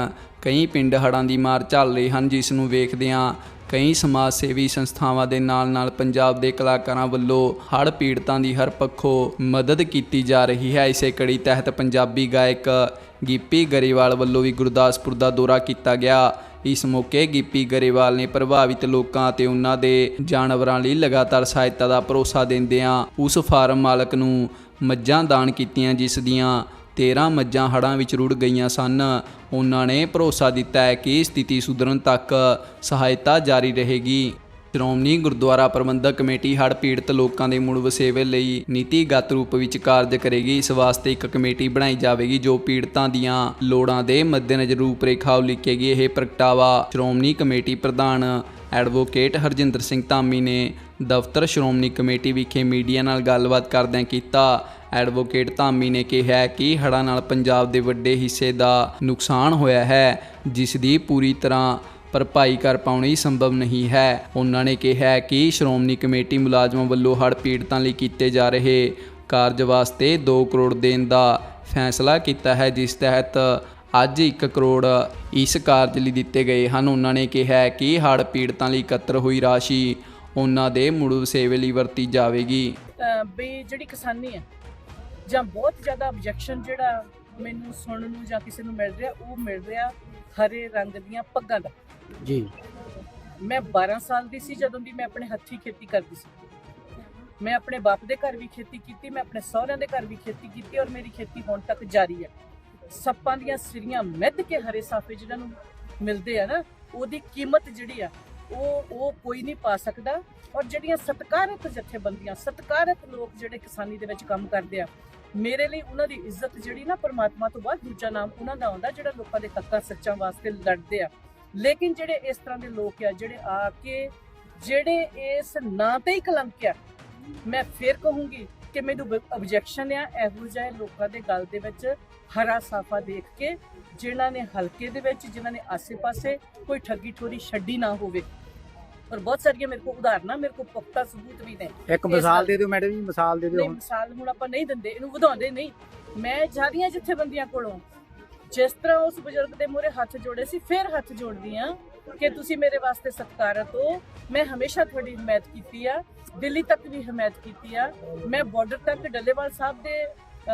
ਕਈ ਪਿੰਡ ਹੜ੍ਹਾਂ ਦੀ ਮਾਰ ਝੱਲ ਰਹੇ ਹਨ, ਜਿਸ ਨੂੰ ਵੇਖਦਿਆਂ ਕਈ ਸਮਾਜ ਸੇਵੀ ਸੰਸਥਾਵਾਂ ਦੇ ਨਾਲ-ਨਾਲ ਪੰਜਾਬ ਦੇ ਕਲਾਕਾਰਾਂ ਵੱਲੋਂ ਹੜ੍ਹ ਪੀੜਤਾਂ ਦੀ ਹਰ ਪੱਖੋਂ ਮਦਦ ਕੀਤੀ ਜਾ ਰਹੀ ਹੈ। ਇਸੇ ਕੜੀ ਤਹਿਤ ਪੰਜਾਬੀ ਗਾਇਕ ਗਿੱਪੀ ਗਰੇਵਾਲ ਵੱਲੋਂ ਵੀ ਗੁਰਦਾਸਪੁਰ ਦਾ ਦੌਰਾ ਕੀਤਾ ਗਿਆ। ਇਸ ਮੌਕੇ ਗਿੱਪੀ ਗਰੇਵਾਲ ਨੇ ਪ੍ਰਭਾਵਿਤ ਲੋਕਾਂ ਅਤੇ ਉਹਨਾਂ ਦੇ ਜਾਨਵਰਾਂ ਲਈ ਲਗਾਤਾਰ ਸਹਾਇਤਾ ਦਾ ਭਰੋਸਾ ਦਿੰਦਿਆਂ ਉਸ ਫਾਰਮ ਮਾਲਕ ਨੂੰ ਮੱਝਾਂ ਦਾਨ ਕੀਤੀਆਂ, ਜਿਸ ਦੀਆਂ 13 ਮੱਝਾਂ ਹੜ੍ਹਾਂ ਵਿੱਚ ਰੁੜ ਗਈਆਂ ਸਨ। ਉਹਨਾਂ ਨੇ ਭਰੋਸਾ ਦਿੱਤਾ ਹੈ ਕਿ ਸਥਿਤੀ ਸੁਧਰਨ ਤੱਕ ਸਹਾਇਤਾ ਜਾਰੀ ਰਹੇਗੀ। ਸ਼੍ਰੋਮਣੀ ਗੁਰਦੁਆਰਾ ਪ੍ਰਬੰਧਕ ਕਮੇਟੀ ਹੜ੍ਹ ਪੀੜਤ ਲੋਕਾਂ ਦੇ ਮੁੜ ਵਸੇਵੇ ਲਈ ਨੀਤੀਗਤ ਰੂਪ ਵਿੱਚ ਕਾਰਜ ਕਰੇਗੀ। ਇਸ ਵਾਸਤੇ ਇੱਕ ਕਮੇਟੀ ਬਣਾਈ ਜਾਵੇਗੀ ਜੋ ਪੀੜਤਾਂ ਦੀਆਂ ਲੋੜਾਂ ਦੇ ਮੱਦੇਨਜ਼ਰ ਰੂਪਰੇਖਾ ਉਲੀਕੇਗੀ ਇਹ ਪ੍ਰਗਟਾਵਾ ਸ਼੍ਰੋਮਣੀ ਕਮੇਟੀ ਪ੍ਰਧਾਨ ਐਡਵੋਕੇਟ ਹਰਜਿੰਦਰ ਸਿੰਘ ਧਾਮੀ ਨੇ ਦਫ਼ਤਰ ਸ਼੍ਰੋਮਣੀ ਕਮੇਟੀ ਵਿਖੇ ਮੀਡੀਆ ਨਾਲ ਗੱਲਬਾਤ ਕਰਦਿਆਂ ਕੀਤਾ। ਐਡਵੋਕੇਟ ਧਾਮੀ ਨੇ ਕਿਹਾ ਕਿ ਹੜ੍ਹਾਂ ਨਾਲ ਪੰਜਾਬ ਦੇ ਵੱਡੇ ਹਿੱਸੇ ਦਾ ਨੁਕਸਾਨ ਹੋਇਆ ਹੈ, ਜਿਸ ਦੀ ਪੂਰੀ ਤਰ੍ਹਾਂ ਭਰਪਾਈ ਕਰ ਪਾਉਣੀ ਸੰਭਵ ਨਹੀਂ ਹੈ। ਉਹਨਾਂ ਨੇ ਕਿਹਾ ਕਿ ਸ਼੍ਰੋਮਣੀ ਕਮੇਟੀ ਮੁਲਾਜ਼ਮਾਂ ਵੱਲੋਂ ਹੜ੍ਹ ਪੀੜਤਾਂ ਲਈ ਕੀਤੇ ਜਾ ਰਹੇ ਕਾਰਜ ਵਾਸਤੇ 2 ਕਰੋੜ ਦੇਣ ਦਾ ਫੈਸਲਾ ਕੀਤਾ ਹੈ, ਜਿਸ ਤਹਿਤ ਅੱਜ 1 ਕਰੋੜ ਇਸ ਕਾਰਜ ਲਈ ਦਿੱਤੇ ਗਏ ਹਨ। ਉਹਨਾਂ ਨੇ ਕਿਹਾ ਕਿ ਹੜ੍ਹ ਪੀੜਤਾਂ ਲਈ ਇਕੱਤਰ ਹੋਈ ਰਾਸ਼ੀ ਉਹਨਾਂ ਦੇ ਮੁੜ ਸੇਵੇ ਲਈ ਵਰਤੀ ਜਾਵੇਗੀ। ਵੀ ਜਿਹੜੀ ਕਿਸਾਨੀ ਹੈ, ਜਾਂ ਬਹੁਤ ਜ਼ਿਆਦਾ ਆਬਜੈਕਸ਼ਨ ਜਿਹੜਾ ਮੈਨੂੰ ਸੁਣਨ ਨੂੰ ਜਾਂ ਕਿਸੇ ਨੂੰ ਮਿਲ ਰਿਹਾ, ਉਹ ਮਿਲ ਰਿਹਾ ਹਰੇ ਰੰਗ ਦੀਆਂ ਪੱਗਾਂ ਦਾ। ਜੀ। ਮੈਂ 12 ਸਾਲ ਦੀ ਸੀ ਜਦੋਂ ਦੀ ਮੈਂ ਆਪਣੇ ਹੱਥੀ ਖੇਤੀ ਕਰਦੀ ਸੀ। ਮੈਂ ਆਪਣੇ ਬਾਪ ਦੇ ਘਰ ਵੀ ਖੇਤੀ ਕੀਤੀ, ਮੈਂ ਆਪਣੇ ਸਹੁਰਿਆਂ ਦੇ ਘਰ ਵੀ ਖੇਤੀ ਕੀਤੀ ਔਰ ਮੇਰੀ ਖੇਤੀ ਹੁਣ ਤੱਕ ਜਾਰੀ ਹੈ। ਸੱਪਾਂ ਦੀਆਂ ਸਿਰੀਆਂ ਮਿੱਧ ਕੇ ਹਰੇ ਸਾਫੇ ਜਿਹਨਾਂ ਨੂੰ ਮਿਲਦੇ ਆ ਨਾ, ਉਹਦੀ ਕੀਮਤ ਜਿਹੜੀ ਆ, ਉਹ ਉਹ ਕੋਈ ਨਹੀਂ ਪਾ ਸਕਦਾ ਔਰ ਜਿਹੜੀਆਂ ਸਤਿਕਾਰਤ ਜਥੇਬੰਦੀਆਂ, ਸਤਿਕਾਰਤ ਲੋਕ ਜਿਹੜੇ ਕਿਸਾਨੀ ਦੇ ਵਿੱਚ ਕੰਮ ਕਰਦੇ ਆ, ਮੇਰੇ ਲਈ ਉਹਨਾਂ ਦੀ ਇੱਜ਼ਤ ਜਿਹੜੀ ਨਾ ਪਰਮਾਤਮਾ ਤੋਂ ਬਾਅਦ ਦੂਜਾ ਨਾਮ ਉਹਨਾਂ ਦਾ ਆਉਂਦਾ ਜਿਹੜਾ ਲੋਕਾਂ ਦੇ ਹੱਕਾਂ ਸੱਚਾਂ ਵਾਸਤੇ ਲੜਦੇ ਆ। ਲੇਕਿਨ ਜਿਹੜੇ ਇਸ ਤਰ੍ਹਾਂ ਦੇ ਲੋਕ ਆ ਜਿਹੜੇ ਆ ਕੇ ਜਿਹੜੇ ਇਸ ਨਾਂ ਤੇ ਹੀ ਕਲੰਕ ਆ ਮੈਂ ਫੇਰ ਕਹੂੰਗੀ ਕਿ ਮੈਨੂੰ ਆਬਜੈਕਸ਼ਨ ਆ ਇਹੋ ਜਿਹੇ ਲੋਕਾਂ ਦੇ ਗੱਲ ਦੇ ਵਿੱਚ ਹਰਾ ਸਾਫਾ ਦੇਖ ਕੇ ਜਿਨ੍ਹਾਂ ਨੇ ਹਲਕੇ ਦੇ ਵਿੱਚ ਜਿਨ੍ਹਾਂ ਨੇ ਆਸੇ-ਪਾਸੇ ਕੋਈ ਠੱਗੀ ਠੋਰੀ ਛੱਡੀ ਨਾ ਹੋਵੇ। ਪਰ ਬਹੁਤ ਸਾਰੀਆਂ ਮੇਰੇ ਕੋਲ ਉਦਾਹਰਨਾਂ ਮੇਰੇ ਕੋਲ ਪੁਖਤਾ ਸਬੂਤ ਵੀ ਨੇ। ਇੱਕ ਮਿਸਾਲ ਦੇ ਦਿਓ ਮੈਡਮ ਜੀ ਮਿਸਾਲ ਦੇ ਦਿਓ ਨਹੀਂ ਮਿਸਾਲ ਹੁਣ ਆਪਾਂ ਨਹੀਂ ਦਿੰਦੇ ਇਹਨੂੰ ਵਧਾਉਂਦੇ ਨਹੀਂ। ਮੈਂ ਜਾਰੀਆਂ ਜਥੇਬੰਦੀਆਂ ਕੋਲੋਂ। ਜਿਸ ਤਰ੍ਹਾਂ ਉਸ ਬਜ਼ੁਰਗ ਦੇ ਮੂਹਰੇ ਹੱਥ ਜੋੜੇ ਸੀ, ਫਿਰ ਹੱਥ ਜੋੜਦੀ ਆ ਕਿ ਤੁਸੀਂ ਮੇਰੇ ਵਾਸਤੇ ਸਤਿਕਾਰਤ ਹੋ ਮੈਂ ਹਮੇਸ਼ਾ ਤੁਹਾਡੀ ਹਮਾਇਤ ਕੀਤੀ ਆ, ਦਿੱਲੀ ਤੱਕ ਵੀ ਹਮਾਇਤ ਕੀਤੀ ਆ। ਮੈਂ ਬਾਰਡਰ ਤੱਕ ਡੱਲੇਵਾਲ ਸਾਹਿਬ ਦੇ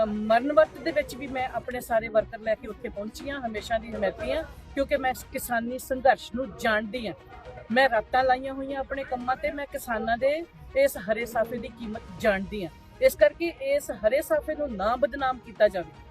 ਮਰਨ ਵਕਤ ਦੇ ਵਿੱਚ ਵੀ ਮੈਂ ਆਪਣੇ ਸਾਰੇ ਵਰਕਰ ਲੈ ਕੇ ਉੱਥੇ ਪਹੁੰਚੀ ਆ ਹਮੇਸ਼ਾ ਦੀ ਹਮਾਇਤੀ ਆ, ਕਿਉਂਕਿ ਮੈਂ ਇਸ ਕਿਸਾਨੀ ਸੰਘਰਸ਼ ਨੂੰ ਜਾਣਦੀ ਆ। ਮੈਂ ਰਾਤਾਂ ਲਾਈਆਂ ਹੋਈਆਂ ਆਪਣੇ ਕੰਮਾਂ ਤੇ, ਮੈਂ ਕਿਸਾਨਾਂ ਦੇ ਇਸ ਹਰੇ ਸਾਫੇ ਦੀ ਕੀਮਤ ਜਾਣਦੀ ਆ। ਇਸ ਕਰਕੇ ਇਸ ਹਰੇ ਸਾਫੇ ਨੂੰ ਨਾ ਬਦਨਾਮ ਕੀਤਾ ਜਾਵੇ।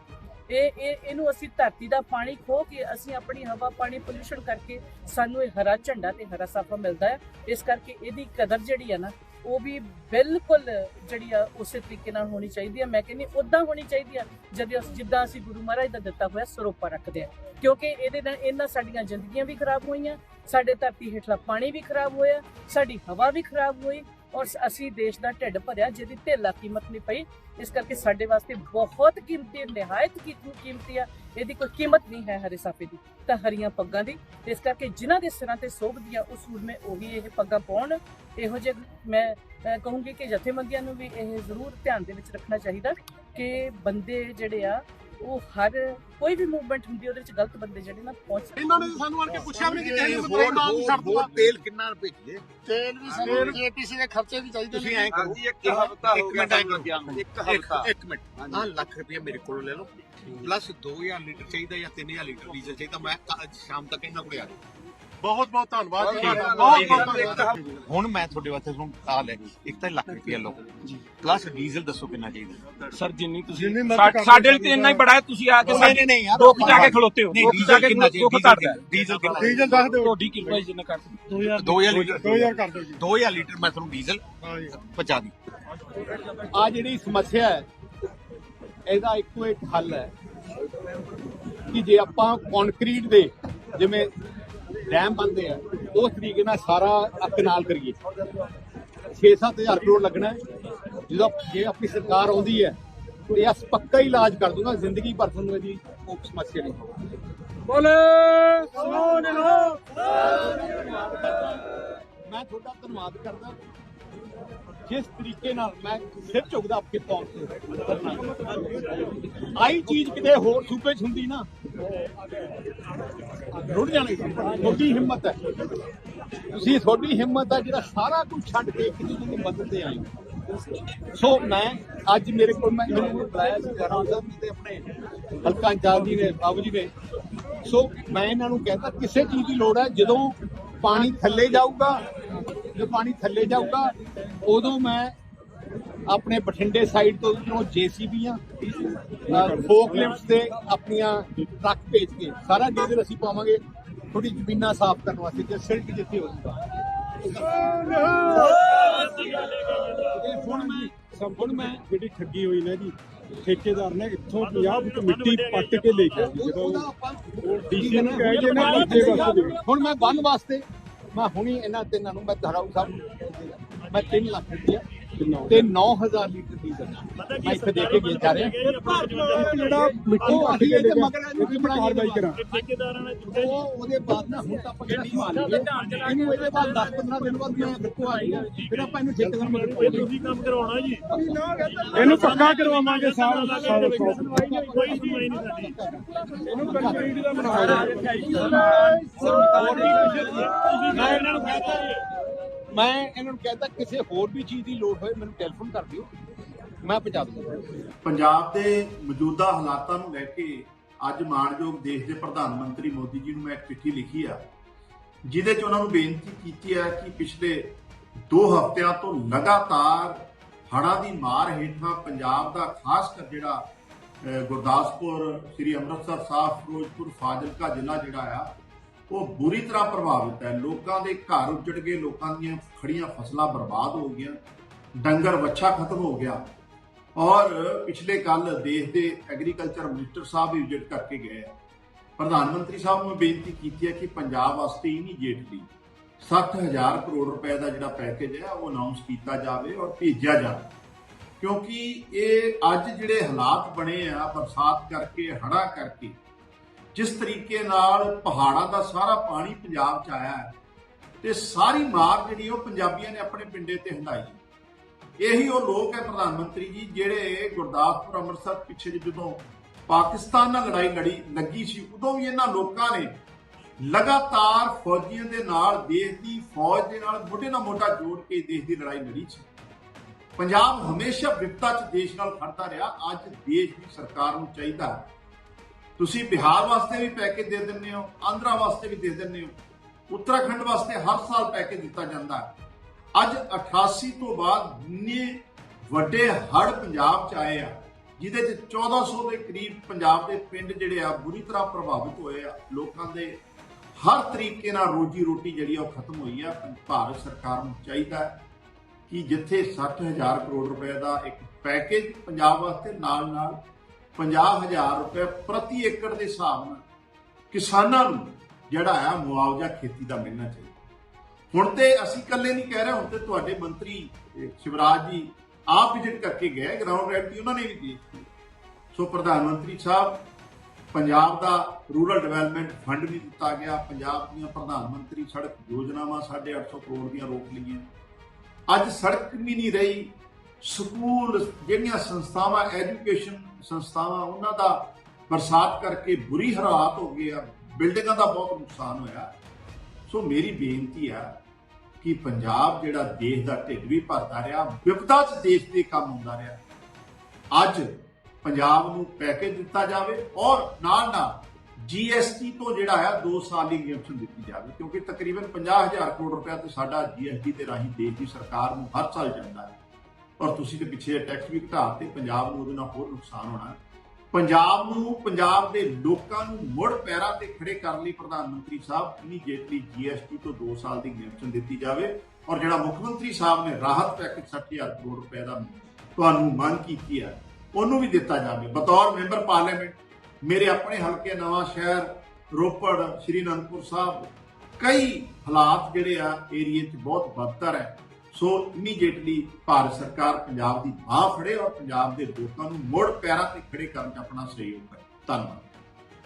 ਇਹ ਇਹ ਇਹਨੂੰ ਅਸੀਂ ਧਰਤੀ ਦਾ ਪਾਣੀ ਖੋ ਕੇ ਅਸੀਂ ਆਪਣੀ ਹਵਾ ਪਾਣੀ ਪੋਲੂਸ਼ਨ ਕਰਕੇ ਸਾਨੂੰ ਇਹ ਹਰਾ ਝੰਡਾ ਤੇ ਹਰਾ ਸਾਫਾ ਮਿਲਦਾ ਹੈ। ਇਸ ਕਰਕੇ ਇਹਦੀ ਕਦਰ ਜਿਹੜੀ ਆ ਨਾ, ਉਹ ਵੀ ਬਿਲਕੁਲ ਜਿਹੜੀ ਆ ਉਸੇ ਤਰੀਕੇ ਨਾਲ ਹੋਣੀ ਚਾਹੀਦੀ ਹੈ ਮੈਂ ਕਹਿੰਦੀ ਉਦਾਂ ਹੋਣੀ ਚਾਹੀਦੀ ਆ, ਜਦੋਂ ਅਸੀਂ, ਜਿੱਦਾਂ ਅਸੀਂ ਗੁਰੂ ਮਹਾਰਾਜ ਦਾ ਦਿੱਤਾ ਹੋਇਆ ਸਰੋਪਾ ਰੱਖਦੇ ਆ। ਕਿਉਂਕਿ ਇਹਦੇ ਨਾਲ ਇਹਨਾਂ ਸਾਡੀਆਂ ਜ਼ਿੰਦਗੀਆਂ ਵੀ ਖਰਾਬ ਹੋਈਆਂ, ਸਾਡੇ ਧਰਤੀ ਹੇਠਲਾ ਪਾਣੀ ਵੀ ਖਰਾਬ ਹੋਇਆ, ਸਾਡੀ ਹਵਾ ਵੀ ਖਰਾਬ ਹੋਈ ਔਰ ਅਸੀਂ ਦੇਸ਼ ਦਾ ਢਿੱਡ ਭਰਿਆ, ਜਿਹਦੀ ਢੇਲਾ ਕੀਮਤ ਨਹੀਂ ਪਈ। ਇਸ ਕਰਕੇ ਸਾਡੇ ਵਾਸਤੇ ਬਹੁਤ ਕੀਮਤੀ, ਨਿਹਾਇਤ ਕੀਮਤੀ ਆ। ਇਹਦੀ ਕੋਈ ਕੀਮਤ ਨਹੀਂ ਹੈ ਹਰੇ ਸਾਫੇ ਦੀ, ਤਾਂ ਹਰੀਆਂ ਪੱਗਾਂ ਦੀ। ਇਸ ਕਰਕੇ ਜਿਨ੍ਹਾਂ ਦੇ ਸਿਰਾਂ ਤੇ ਸੋਭਦੀਆਂ ਉਹ ਸੂਰਮੇ ਉਹੀ ਇਹ ਪੱਗਾਂ ਪਾਉਣ। ਇਹੋ ਜਿਹੇ ਮੈਂ ਕਹੂੰਗੀ ਕਿ ਜਥੇਬੰਦੀਆਂ ਨੂੰ ਵੀ ਇਹ ਜ਼ਰੂਰ ਧਿਆਨ ਦੇ ਵਿੱਚ ਰੱਖਣਾ ਚਾਹੀਦਾ ਕਿ ਬੰਦੇ ਜਿਹੜੇ ਆ ਉਹ ਹਰ ਕੋਈ ਵੀ ਮੂਵਮੈਂਟ ਹੁੰਦੀ ਉਹਦੇ ਵਿੱਚ ਗਲਤ ਬੰਦੇ ਜਿਹੜੇ ਨਾ ਪਹੁੰਚ ਇਹਨਾਂ ਨੇ ਸਾਨੂੰ ਆਣ ਕੇ ਪੁੱਛਿਆ ਵੀ ਨਹੀਂ ਕਿ ਕਿਸੇ ਨੂੰ ਹੋਰ- ਨਾਮ ਨਹੀਂ ਛੱਡ ਦੂਗਾ ਤੇਲ ਕਿੰਨਾ ਭੇਜੀਏ? ਤੇਲ ਵੀ ਸਾਨੂੰ ਜੀਪੀਸੀ ਦੇ ਖਰਚੇ ਵੀ ਚਾਹੀਦੇ ਤੁਸੀਂ ਨੇ। ਐਂ ਕਰੋ। ਇੱਕ ਹਫ਼ਤਾ ਹੋ ਇੱਕ ਗਿਆ। ਇੱਕ ਹਫ਼ਤਾ। ਇੱਕ ਮਿੰਟ। ਆਹ ਲੱਖ ਰੁਪਏ ਮੇਰੇ ਕੋਲੋਂ ਲੈ ਲਓ। ਪਲੱਸ 2000 ਲੀਟਰ ਚਾਹੀਦਾ ਜਾਂ 3000 ਲੀਟਰ ਡੀਜ਼ਲ ਚਾਹੀਦਾ। ਮੈਂ ਕੱਲ੍ਹ ਸ਼ਾਮ ਤੱਕ ਇਹਨਾਂ ਕੋਲੇ ਆ ਜਾਊਂ। ਬਹੁਤ ਬਹੁਤ ਧੰਨਵਾਦ ਜੀ। ਤੁਹਾਡਾ ਬਹੁਤ ਬਹੁਤ। ਧੰਨਵਾਦ। ਹੁਣ ਮੈਂ ਤੁਹਾਡੇ ਵਾਸਤੇ ਹੁਣ ਆ ਲੈ ਇੱਕ ਤਾਂ ਲੱਖ ਰੁਪਏ ਲਓ। ਪਲੱਸ ਡੀਜ਼ਲ ਦੱਸੋ ਕਿੰਨਾ ਚਾਹੀਦਾ? ਸਰ ਜਿੰਨੀ ਤੁਸੀਂ ਸਾ- ਸਾਡੇ ਲਈ ਸਕਦੇ ਤੇ ਇੰਨਾ ਹੀ ਬੜਾ ਹੈ ਤੁਸੀਂ ਆ ਕੇ ਨਹੀਂ, ਸਾਡੇ ਨਹੀਂ, ਨਹੀਂ ਯਾਰ। ਦੁੱਖ ਜਾ ਕੇ ਖਲੋਤੇ ਹੋ। ਨਹੀਂ ਦੁੱਖ ਜਾ ਡੀਜ਼ਲ ਕੇ ਕਿੰਨਾ ਦੁੱਖ ਚਾਹੀਦਾ? ਹੈ। ਡੀਜ਼ਲ ਕਿੰਨਾ ਡੀਜ਼ਲ ਦੱਸ ਦਿਓ। ਤੁਹਾਡੀ ਕਿਰਪਾ ਜਿੰਨਾ ਕਰ 2000 2000 ਲੀਟਰ। 2000 ਕਰ ਦਿਓ ਜੀ। 2000 ਲੀਟਰ ਮੈਂ ਤੁਹਾਨੂੰ ਡੀਜ਼ਲ ਹਾਂ ਜੀ। ਪਹੁੰਚਾ ਦੀ। ਆ ਜਿਹੜੀ ਸਮੱਸਿਆ ਹੈ ਇਹਦਾ ਇੱਕੋ ਇੱਕ ਹੱਲ ਹੈ ਕਿ ਜੇ ਆਪਾਂ ਕੰਕਰੀਟ ਦੇ ਜਿਵੇਂ ਡੈਮ ਬੰਦੇ ਆ ਉਸ ਤਰੀਕੇ ਨਾਲ ਸਾਰਾ ਅੱਕ ਨਾਲ ਕਰੀਏ। 6-7000 ਕਰੋੜ ਲੱਗਣਾ ਜਦੋਂ ਜੇ ਆਪਣੀ ਸਰਕਾਰ ਆਉਂਦੀ ਹੈ ਤੇ ਇਸ ਪੱਕਾ ਹੀ ਇਲਾਜ ਕਰ ਦੂੰਗਾ ਜ਼ਿੰਦਗੀ ਭਰ ਤੁਹਾਨੂੰ ਇਹਦੀ ਕੋਈ ਸਮੱਸਿਆ ਨਹੀਂ ਹੋਊਗੀ। ਬੋਲੇ ਸੋਨ ਲੋ ਮੈਂ ਤੁਹਾਡਾ ਧੰਨਵਾਦ ਕਰਦਾ। ਜਿਸ ਤਰੀਕੇ ਨਾਲ ਮੈਂ ਸਿਰ ਝੁਕਦਾ ਆਪਕੇ ਤੌਰ ਤੇ। ਆਈ ਚੀਜ਼ ਕਿਤੇ ਹੋਰ ਸੂਬੇ 'ਚ ਹੁੰਦੀ ਨਾ, ਰੁੜ ਜਾਣੀ ਤੁਹਾਡੀ ਹਿੰਮਤ ਹੈ। ਤੁਸੀਂ ਤੁਹਾਡੀ ਹਿੰਮਤ ਹੈ ਜਿਹੜਾ ਸਾਰਾ ਕੁਝ ਛੱਡ ਕੇ ਇੱਕ ਦੂਜੇ ਦੀ ਮਦਦ ਤੇ ਆਏ ਸੋ ਮੈਂ ਅੱਜ ਮੇਰੇ ਕੋਲ ਮੈਂ ਮੈਨੂੰ ਬੁਲਾਇਆ ਸੀ ਜਰਾਂ ਸਾਹਿਬ ਤੇ ਆਪਣੇ ਹਲਕਾ ਇੰਚਾਰਜ ਜੀ ਨੇ, ਬਾਬੂ ਜੀ ਨੇ। ਸੋ ਮੈਂ ਇਹਨਾਂ ਨੂੰ ਕਹਿੰਦਾ, ਕਿਸੇ ਚੀਜ਼ ਦੀ ਲੋੜ ਹੈ, ਜਦੋਂ ਪਾਣੀ ਥੱਲੇ ਜਾਊਗਾ ਜੇ ਪਾਣੀ ਥੱਲੇ ਜਾਊਗਾ ਉਦੋਂ ਮੈਂ ਆਪਣੇ ਬਠਿੰਡੇ ਸਾਈਡ ਤੋਂ ਉਧਰੋਂ ਜੀਸੀਬੀਆਂ ਫੋਕ ਲਿਫਟਸ ਤੇ ਆਪਣੀਆਂ ਟਰੱਕ ਭੇਜ ਕੇ ਸਾਰਾ ਡੀਜ਼ਲ ਅਸੀਂ ਪਾਵਾਂਗੇ ਥੋੜੀ ਜ਼ਮੀਨਾਂ ਸਾਫ਼ ਕਰਨ ਵਾਸਤੇ ਜੇ ਸਿਲਟ ਜਿੱਥੇ ਹੋਊਗਾ ਤੇ ਹੁਣ ਮੈਂ ਹੁਣ ਮੈਂ ਜਿਹੜੀ ਠੱਗੀ ਹੋਈ ਨਾ ਜੀ ਠੇਕੇਦਾਰ ਨੇ ਇੱਥੋਂ 50 ਫੁੱਟ ਮਿੱਟੀ ਪੱਟ ਕੇ ਲੈ ਜਦੋਂ ਡੀਸੀ ਨੂੰ ਕਹਿ ਕੇ ਨਾ ਬੱਚੇ ਵਾਸਤੇ ਦੇ ਹੁਣ ਮੈਂ ਬੰਨ ਵਾਸਤੇ ਮੈਂ ਹੁਣੀ ਇਹਨਾਂ ਤਿੰਨਾਂ ਨੂੰ ਮੈਂ ਧਰਾਉ ਸਾਹਿਬ ਨੂੰ ਮੈਂ 3 ਲੱਖ ਰੁਪਇਆ ਤੇ 9000 ਲੀਟਰ ਡੀਜ਼ਲ ਮੈਂ ਇੱਥੇ ਦੇਖ ਕੇ ਜਾ ਰਿਹਾ। ਜਿਹੜਾ ਅਸੀਂ ਕੇ ਇਹਦੇ ਗਿਆ ਮਗਰ ਇਹਨੂੰ ਬਣਾਈ ਕਾਰਵਾਈ ਕਰਾਂ। ਉਹ ਉਹਦੇ ਬਾਅਦ ਨਾ ਹੁਣ ਤਾਂ ਆਪਾਂ ਕਿਹੜਾ ਸੰਭਾਲ ਲਈਏ। ਇਹਨੂੰ ਇਹਦੇ ਬਾਅਦ 10 15 ਦਿਨ ਬਾਅਦ ਮੈਂ ਦੇਖੋ ਆ ਜਾਊਗਾ। ਫਿਰ ਆਪਾਂ ਇਹਨੂੰ ਠੇਕੇਦਾਰ ਤੁਸੀਂ ਕੰਮ ਕਰਵਾਉਣਾ ਜੀ। ਇਹਨੂੰ ਪੱਕਾ ਕਰਵਾਵਾਂਗੇ ਸਾਰਾ ਸਾਰਾ ਕੋਈ ਸੁਣਵਾਈ ਨਹੀਂ ਸਾਡੀ। ਇਹਨੂੰ ਕੰਕਰੀਟ ਦਾ ਮੈਂ ਇਹਨਾਂ ਨੂੰ ਕਹਤਾ ਮੈਂ ਇਹਨਾਂ ਨੂੰ ਕਹਤਾ, ਕਿਸੇ ਹੋਰ ਵੀ ਚੀਜ਼ ਦੀ ਲੋੜ ਹੋਏ ਮੈਨੂੰ ਟੈਲੀਫੋਨ ਕਰ ਦਿਓ। ਮੈਂ ਪਹੁੰਚਾ ਦੂੰਗਾ ਪੰਜਾਬ ਦੇ ਮੌਜੂਦਾ ਹਾਲਾਤਾਂ ਨੂੰ ਲੈ ਕੇ ਅੱਜ ਮਾਣਯੋਗ ਦੇਸ਼ ਦੇ ਪ੍ਰਧਾਨ ਮੰਤਰੀ ਮੋਦੀ ਜੀ ਨੂੰ ਮੈਂ ਇੱਕ ਚਿੱਠੀ ਲਿਖੀ ਆ। ਜਿਹਦੇ 'ਚ ਉਹਨਾਂ ਨੂੰ ਬੇਨਤੀ ਕੀਤੀ ਹੈ ਕਿ ਪਿਛਲੇ 2 ਹਫ਼ਤਿਆਂ ਤੋਂ ਲਗਾਤਾਰ ਹੜ੍ਹਾਂ ਦੀ ਮਾਰ ਹੇਠਾਂ ਪੰਜਾਬ ਦਾ ਖਾਸ ਕਰ ਜਿਹੜਾ ਗੁਰਦਾਸਪੁਰ, ਸ੍ਰੀ ਅੰਮ੍ਰਿਤਸਰ ਸਾਹਿਬ, ਫਿਰੋਜ਼ਪੁਰ, ਫਾਜ਼ਿਲਕਾ ਜ਼ਿਲ੍ਹਾ ਜਿਹੜਾ ਆ ਉਹ ਬੁਰੀ ਤਰ੍ਹਾਂ ਪ੍ਰਭਾਵਿਤ ਹੈ। ਲੋਕਾਂ ਦੇ ਘਰ ਉੱਜੜ ਗਏ, ਲੋਕਾਂ ਦੀਆਂ ਖੜੀਆਂ ਫਸਲਾਂ ਬਰਬਾਦ ਹੋ ਗਈਆਂ, ਡੰਗਰ ਵੱਛਾ ਖਤਮ ਹੋ ਗਿਆ। ਔਰ ਪਿਛਲੇ ਕੱਲ ਦੇਸ਼ ਦੇ ਐਗਰੀਕਲਚਰ ਮਿਨਿਸਟਰ ਸਾਹਿਬ ਵੀ ਵਿਜ਼ਿਟ ਕਰਕੇ ਗਏ। ਆ ਪ੍ਰਧਾਨ ਮੰਤਰੀ ਸਾਹਿਬ ਨੂੰ ਬੇਨਤੀ ਕੀਤੀ ਹੈ ਕਿ ਪੰਜਾਬ ਵਾਸਤੇ ਇਮੀਡੀਏਟਲੀ 60000 ਕਰੋੜ ਰੁਪਏ ਦਾ ਜਿਹੜਾ ਪੈਕੇਜ ਹੈ, ਉਹ ਅਨਾਉਂਸ ਕੀਤਾ ਜਾਵੇ ਔਰ ਭੇਜਿਆ ਜਾਵੇ। ਕਿਉਂਕਿ ਇਹ ਅੱਜ ਜਿਹੜੇ ਹਾਲਾਤ ਬਣੇ ਆ, ਬਰਸਾਤ ਕਰਕੇ, ਹੜ੍ਹਾਂ ਕਰਕੇ ਜਿਸ ਤਰੀਕੇ ਨਾਲ ਪਹਾੜਾਂ ਦਾ ਸਾਰਾ ਪਾਣੀ ਪੰਜਾਬ 'ਚ ਆਇਆ ਹੈ, ਤੇ ਸਾਰੀ ਮਾਰ ਜਿਹੜੀ ਉਹ ਪੰਜਾਬੀਆਂ ਨੇ ਆਪਣੇ ਪਿੰਡੇ ਤੇ ਹੰਡਾਈ ਇਹੀ ਉਹ ਲੋਕ ਹੈ ਪ੍ਰਧਾਨ ਮੰਤਰੀ ਜੀ, ਜਿਹੜੇ ਗੁਰਦਾਸਪੁਰ, ਅੰਮ੍ਰਿਤਸਰ ਪਿੱਛੇ ਜਦੋਂ ਪਾਕਿਸਤਾਨ ਨਾਲ ਲੜਾਈ ਲੜੀ, ਲੱਗੀ ਸੀ, ਉਦੋਂ ਵੀ ਇਹਨਾਂ ਲੋਕਾਂ ਨੇ ਲਗਾਤਾਰ ਫੌਜੀਆਂ ਦੇ ਨਾਲ, ਦੇਸ਼ ਦੀ ਫੌਜ ਦੇ ਨਾਲ ਮੋਢੇ ਨਾਲ ਮੋਢਾ ਜੋੜ ਕੇ ਦੇਸ਼ ਦੀ ਲੜਾਈ ਲੜੀ ਸੀ। ਪੰਜਾਬ ਹਮੇਸ਼ਾ ਵਿਪਤਾ 'ਚ ਦੇਸ਼ ਨਾਲ ਖੜਦਾ ਰਿਹਾ, ਅੱਜ ਦੇਸ਼ ਦੀ ਸਰਕਾਰ ਨੂੰ ਚਾਹੀਦਾ ਤੁਸੀਂ ਬਿਹਾਰ ਵਾਸਤੇ ਵੀ ਪੈਕੇਜ ਦੇ ਦਿੰਦੇ ਹੋ, ਆਂਧਰਾ ਵਾਸਤੇ ਵੀ ਦੇ ਦਿੰਦੇ ਹੋ। ਉੱਤਰਾਖੰਡ ਵਾਸਤੇ ਹਰ ਸਾਲ ਪੈਕੇਜ ਦਿੱਤਾ ਜਾਂਦਾ ਹੈ। ਅੱਜ 88 ਤੋਂ ਬਾਅਦ ਇੰਨੇ ਵੱਡੇ ਹੜ੍ਹ ਪੰਜਾਬ 'ਚ ਆਏ ਆ, ਜਿਹਦੇ 'ਚ 1400 ਦੇ ਕਰੀਬ ਪੰਜਾਬ ਦੇ ਪਿੰਡ ਜਿਹੜੇ ਆ, ਬੁਰੀ ਤਰ੍ਹਾਂ ਪ੍ਰਭਾਵਿਤ ਹੋਏ ਆ। ਲੋਕਾਂ ਦੇ ਹਰ ਤਰੀਕੇ ਨਾਲ ਰੋਜੀ ਰੋਟੀ ਜਿਹੜੀ ਆ ਉਹ ਖਤਮ ਹੋਈ ਆ। ਭਾਰਤ ਸਰਕਾਰ ਨੂੰ ਚਾਹੀਦਾ ਕਿ ਜਿੱਥੇ 60000 ਕਰੋੜ ਰੁਪਏ ਦਾ ਇੱਕ ਪੈਕੇਜ ਪੰਜਾਬ ਵਾਸਤੇ ਨਾਲ ਨਾਲ 50000 ਰੁਪਏ ਪ੍ਰਤੀ ਏਕੜ ਦੇ ਹਿਸਾਬ ਨਾਲ ਕਿਸਾਨਾਂ ਨੂੰ ਜਿਹੜਾ ਆ ਮੁਆਵਜ਼ਾ ਖੇਤੀ ਦਾ ਮਿਲਣਾ ਚਾਹੀਦਾ। ਹੁਣ ਤੇ ਅਸੀਂ ਇਕੱਲੇ ਨਹੀਂ ਕਹਿ ਰਹੇ, ਹੁਣ ਤੇ ਤੁਹਾਡੇ ਮੰਤਰੀ ਸ਼ਿਵਰਾਜ ਜੀ ਆਪ ਵਿਜ਼ਿਟ ਕਰਕੇ ਗਏ ਗਰਾਊਂਡ ਰਿਐਲਿਟੀ ਉਹਨਾਂ ਨੇ ਵੀ ਦਿੱਤੀ। ਸੋ ਪ੍ਰਧਾਨ ਮੰਤਰੀ ਸਾਹਿਬ, ਪੰਜਾਬ ਦਾ ਰੂਰਲ ਡਿਵੈਲਪਮੈਂਟ ਫੰਡ ਵੀ ਦਿੱਤਾ ਗਿਆ, ਪੰਜਾਬ ਦੀਆਂ ਪ੍ਰਧਾਨ ਮੰਤਰੀ ਸੜਕ ਯੋਜਨਾਵਾਂ 850 ਕਰੋੜ ਦੀਆਂ ਰੋਕ ਲਈਆਂ। ਅੱਜ ਸੜਕ ਵੀ ਨਹੀਂ ਰਹੀ ਸਕੂਲ ਜਿਹੜੀਆਂ ਸੰਸਥਾਵਾਂ, ਐਜੂਕੇਸ਼ਨ ਸੰਸਥਾਵਾਂ, ਉਹਨਾਂ ਦਾ ਬਰਸਾਤ ਕਰਕੇ ਬੁਰੀ ਹਾਲਾਤ ਹੋ ਗਏ ਆ, ਬਿਲਡਿੰਗਾਂ ਦਾ ਬਹੁਤ ਨੁਕਸਾਨ ਹੋਇਆ। ਸੋ ਮੇਰੀ ਬੇਨਤੀ ਆ ਕਿ ਪੰਜਾਬ ਜਿਹੜਾ ਦੇਸ਼ ਦਾ ਢਿੱਡ ਵੀ ਭਰਦਾ ਰਿਹਾ, ਵਿਪਤਾ 'ਚ ਦੇਸ਼ ਦੇ ਕੰਮ ਹੁੰਦਾ ਰਿਹਾ। ਅੱਜ ਪੰਜਾਬ ਨੂੰ ਪੈਕੇਜ ਦਿੱਤਾ ਜਾਵੇ ਔਰ ਨਾਲ ਨਾਲ ਜੀਐਸਟੀ ਤੋਂ ਜਿਹੜਾ ਹੈ 2 ਸਾਲ ਦੀ ਐਗਜ਼ੈਂਪਸ਼ਨ ਦਿੱਤੀ ਜਾਵੇ, ਕਿਉਂਕਿ ਤਕਰੀਬਨ 50000 ਕਰੋੜ ਰੁਪਏ ਤੇ ਸਾਡਾ ਜੀਐਸਟੀ ਦੇ ਰਾਹੀਂ ਦੇਸ਼ ਦੀ ਸਰਕਾਰ ਨੂੰ ਹਰ ਸਾਲ ਜਾਂਦਾ ਹੈ। ਔਰ ਤੁਸੀਂ ਤੇ ਪਿੱਛੇ ਟੈਕਸ ਵੀ ਘਟਾ ਤੇ ਪੰਜਾਬ ਨੂੰ ਉਹਦੇ ਨਾਲ ਹੋਰ ਨੁਕਸਾਨ ਹੋਣਾ ਪੰਜਾਬ ਨੂੰ, ਪੰਜਾਬ ਦੇ ਲੋਕਾਂ ਨੂੰ ਮੁੜ ਪੈਰਾਂ ਤੇ ਖੜੇ ਕਰਨ ਲਈ ਪ੍ਰਧਾਨ ਮੰਤਰੀ ਸਾਹਿਬ ਇਮੀਡੀਏਟਲੀ ਜੀਐਸਟੀ ਤੋਂ 2 ਸਾਲ ਦੀ ਐਗਜ਼ੈਂਪਸ਼ਨ ਦਿੱਤੀ ਜਾਵੇ ਔਰ ਜਿਹੜਾ ਮੁੱਖ ਮੰਤਰੀ ਸਾਹਿਬ ਨੇ ਰਾਹਤ ਪੈਕੇਜ 60000 ਕਰੋੜ ਰੁਪਏ ਦਾ ਤੁਹਾਨੂੰ ਮੰਗ ਕੀਤੀ ਹੈ, ਉਹਨੂੰ ਵੀ ਦਿੱਤਾ ਜਾਵੇ। ਬਤੌਰ ਮੈਂਬਰ ਪਾਰਲੀਮੈਂਟ, ਮੇਰੇ ਆਪਣੇ ਹਲਕੇ ਨਵਾਂ ਸ਼ਹਿਰ, ਰੋਪੜ, ਸ਼੍ਰੀ ਅਨੰਦਪੁਰ ਸਾਹਿਬ, ਕਈ ਹਾਲਾਤ ਜਿਹੜੇ ਆ ਏਰੀਏ 'ਚ ਬਹੁਤ ਬਦਤਰ ਹੈ। ਸੋ ਇਮੀਡੀਏਟਲੀ ਭਾਰਤ ਸਰਕਾਰ ਪੰਜਾਬ ਦੀ ਬਾਹ ਫੜੇ ਔਰ ਪੰਜਾਬ ਦੇ ਲੋਕਾਂ ਨੂੰ ਮੁੜ ਪੈਰਾਂ ਤੇ ਖੜੇ ਕਰਨ 'ਚ ਆਪਣਾ ਸਹਿਯੋਗ ਕਰੇ। ਧੰਨਵਾਦ।